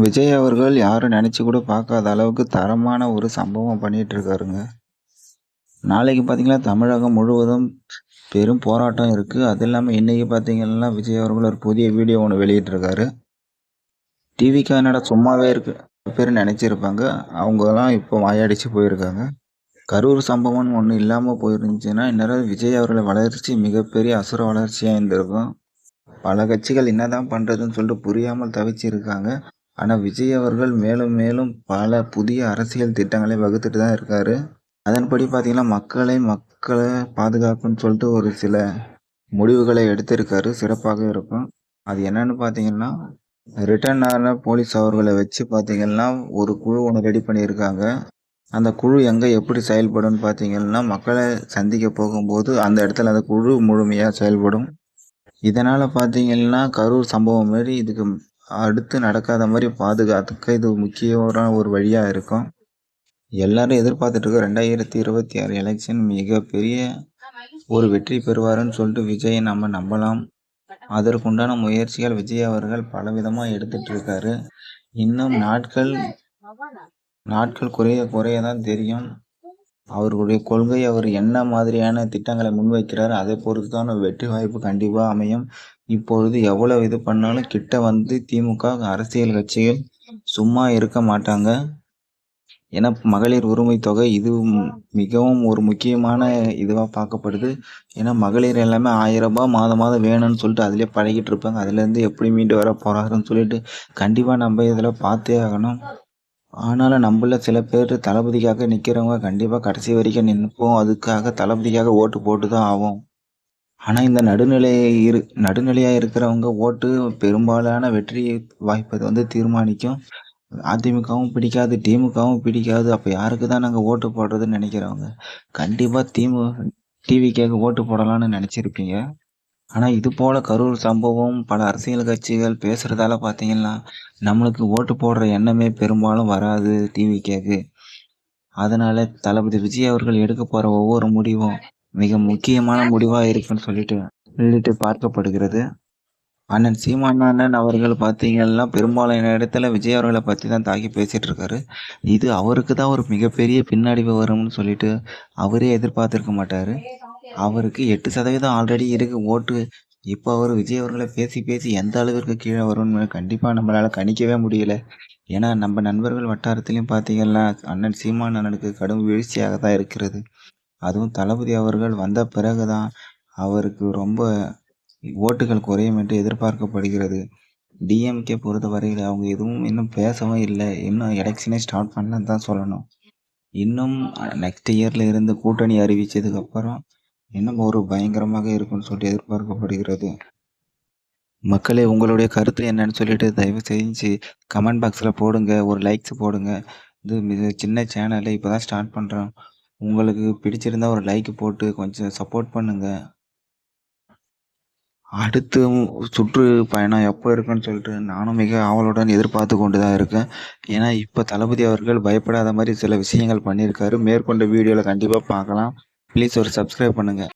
விஜய் அவர்கள் யாரும் நினச்சி கூட பார்க்காத அளவுக்கு தரமான ஒரு சம்பவம் பண்ணிகிட்ருக்காருங்க நாளைக்கு பார்த்தீங்கன்னா தமிழகம் முழுவதும் பெரும் போராட்டம் இருக்குது அது இல்லாமல் இன்றைக்கி பார்த்தீங்கன்னா விஜய் அவர்கள் ஒரு புதிய வீடியோ ஒன்று வெளியிட்டிருக்காரு. டிவிக்கு என்னடா சும்மாவே இருக்கு பேர் நினச்சிருப்பாங்க. அவங்கெல்லாம் இப்போ வாயடிச்சு போயிருக்காங்க. கரூர் சம்பவம்னு ஒன்று இல்லாமல் போயிருந்துச்சுன்னா இந்நேரம் விஜய் அவர்களை வளர்ச்சி மிகப்பெரிய அசுர வளர்ச்சியாக இருந்திருக்கும். பல கட்சிகள் என்னதான் பண்ணுறதுன்னு சொல்லிட்டு புரியாமல் தவிச்சிருக்காங்க. ஆனால் விஜய் அவர்கள் மேலும் மேலும் பல புதிய அரசியல் திட்டங்களை வகுத்துட்டு தான் இருக்கார். அதன்படி பார்த்தீங்கன்னா மக்களை மக்களை பாதுகாப்புன்னு சொல்லிட்டு ஒரு சில முடிவுகளை எடுத்திருக்காரு. சிறப்பாக இருக்கும். அது என்னன்னு பார்த்தீங்கன்னா ரிட்டர்ன் ஆன போலீஸ் அவர்களை வச்சு பார்த்தீங்கன்னா ஒரு குழு ஒன்று ரெடி பண்ணியிருக்காங்க. அந்த குழு எங்கே எப்படி செயல்படும்னு பார்த்தீங்கன்னா மக்களை சந்திக்க போகும்போது அந்த இடத்துல அந்த குழு முழுமையாக செயல்படும். இதனால் பார்த்தீங்கன்னா கரூர் சம்பவம் மாரி இதுக்கு அடுத்து நடக்காத மாதிரி பாதுகாத்துக்க இது முக்கியமான ஒரு வழியாக இருக்கும். எல்லாரும் எதிர்பார்த்துட்டு இருக்க ரெண்டாயிரத்தி இருபத்தி ஆறு எலெக்ஷன் மிகப்பெரிய ஒரு வெற்றி பெறுவாருன்னு சொல்லிட்டு விஜயை நம்ம நம்பலாம். அதற்குண்டான முயற்சிகள் விஜய் அவர்கள் பலவிதமாக எடுத்துட்டு இருக்காரு. இன்னும் நாட்கள் நாட்கள் குறைய குறைய தான் தெரியும். அவர்களுடைய கொள்கை அவர் என்ன மாதிரியான திட்டங்களை முன்வைக்கிறார் அதை பொறுத்து தான் வெற்றி வாய்ப்பு கண்டிப்பாக அமையும். இப்பொழுது எவ்வளவு இது பண்ணாலும் கிட்ட வந்து திமுக அரசியல் கட்சிகள் சும்மா இருக்க மாட்டாங்க. ஏன்னா மகளிர் உரிமை தொகை இது மிகவும் ஒரு முக்கியமான இதுவாக பார்க்கப்படுது. ஏன்னா மகளிர் எல்லாமே ஆயிரம் ரூபாய் மாதம் மாதம் வேணும்னு சொல்லிட்டு அதிலே பழகிட்டு இருப்பாங்க. அதுலேருந்து எப்படி மீண்டு வர போகிறாருன்னு சொல்லிட்டு கண்டிப்பாக நம்ம இதில் பார்த்தே ஆகணும். ஆனாலும் நம்மள சில பேர் தளபதிக்காக நிற்கிறவங்க கண்டிப்பாக கடைசி வரைக்கும் நிற்போம். அதுக்காக தளபதிக்காக ஓட்டு போட்டு தான் ஆகும் ஆனால் இந்த நடுநிலை இரு நடுநிலையாக இருக்கிறவங்க ஓட்டு பெரும்பாலான வெற்றி வாய்ப்பை வந்து தீர்மானிக்கும். அதிமுகவும் பிடிக்காது திமுகவும் பிடிக்காது. அப்போ யாருக்கு தான் நாங்கள் ஓட்டு போடுறதுன்னு நினைக்கிறவங்க? கண்டிப்பாக திமு டிவிக்காக ஓட்டு போடலான்னு நினச்சிருப்பீங்க. ஆனால் இது போல் கரூர் சம்பவம் பல அரசியல் கட்சிகள் பேசுகிறதால பார்த்தீங்கன்னா நம்மளுக்கு ஓட்டு போடுற எண்ணமே பெரும்பாலும் வராது டிவிக்கேக்கு அதனால் தளபதி விஜய் அவர்கள் எடுக்க போகிற ஒவ்வொரு முடிவும் மிக முக்கியமான முடிவாக இருக்குன்னு சொல்லிட்டு சொல்லிட்டு பார்க்கப்படுகிறது. அண்ணன் சீமான் அண்ணன் அவர்கள் பார்த்தீங்கன்னா பெரும்பாலான இடத்துல விஜய் அவர்களை பற்றி தான் தாக்கி பேசிகிட்டு இருக்காரு. இது அவருக்கு தான் ஒரு மிகப்பெரிய பின்னடைவு வரும்னு சொல்லிட்டு அவரே எதிர்பார்த்துருக்க மாட்டார். அவருக்கு எட்டு சதவீதம் ஆல்ரெடி இருக்கு. ஓட்டு இப்போ அவர் விஜய் அவர்களை பேசி பேசி எந்த அளவிற்கு கீழே வரும்னு கண்டிப்பாக நம்மளால் கணிக்கவே முடியல. ஏன்னா நம்ம நண்பர்கள் வட்டாரத்துலேயும் பார்த்தீங்கன்னா அண்ணன் சீமான் அண்ணனுக்கு கடும் வீழ்ச்சியாக தான் இருக்கிறது. அதுவும் தளபதி அவர்கள் வந்த பிறகு தான் அவருக்கு ரொம்ப ஓட்டுகள் குறையும் என்று எதிர்பார்க்கப்படுகிறது. டிஎம்கே பொறுத்த வரையில் அவங்க எதுவும் இன்னும் பேசவும் இல்லை. இன்னும் எலெக்ஷனே ஸ்டார்ட் பண்ணலன்னு தான் சொல்லணும். இன்னும் நெக்ஸ்ட் இயரில் இருந்து கூட்டணி அறிவித்ததுக்கப்புறம் இன்னும் ஒரு பயங்கரமாக இருக்கும்னு சொல்லி எதிர்பார்க்கப்படுகிறது. மக்களே உங்களுடைய கருத்து என்னன்னு சொல்லிட்டு தயவு செஞ்சு கமெண்ட் பாக்ஸில் போடுங்க ஒரு லைக்ஸ் போடுங்க. இது மிக சின்ன சேனலை இப்போ தான் ஸ்டார்ட் பண்ணுறோம் உங்களுக்கு பிடிச்சிருந்தா ஒரு லைக் போட்டு கொஞ்சம் சப்போர்ட் பண்ணுங்கள் அடுத்து சுற்று பயணம் எப்போ இருக்குன்னு சொல்லிட்டு நானும் மிக ஆவலுடன் எதிர்பார்த்து கொண்டு தான் இருக்கேன். ஏன்னா இப்போ தளபதி அவர்கள் பயப்படாத மாதிரி சில விஷயங்கள் பண்ணியிருக்காரு. மேற்கொண்ட வீடியோவில் கண்டிப்பாக பார்க்கலாம். ப்ளீஸ் ஒரு சப்ஸ்கிரைப் பண்ணுங்கள்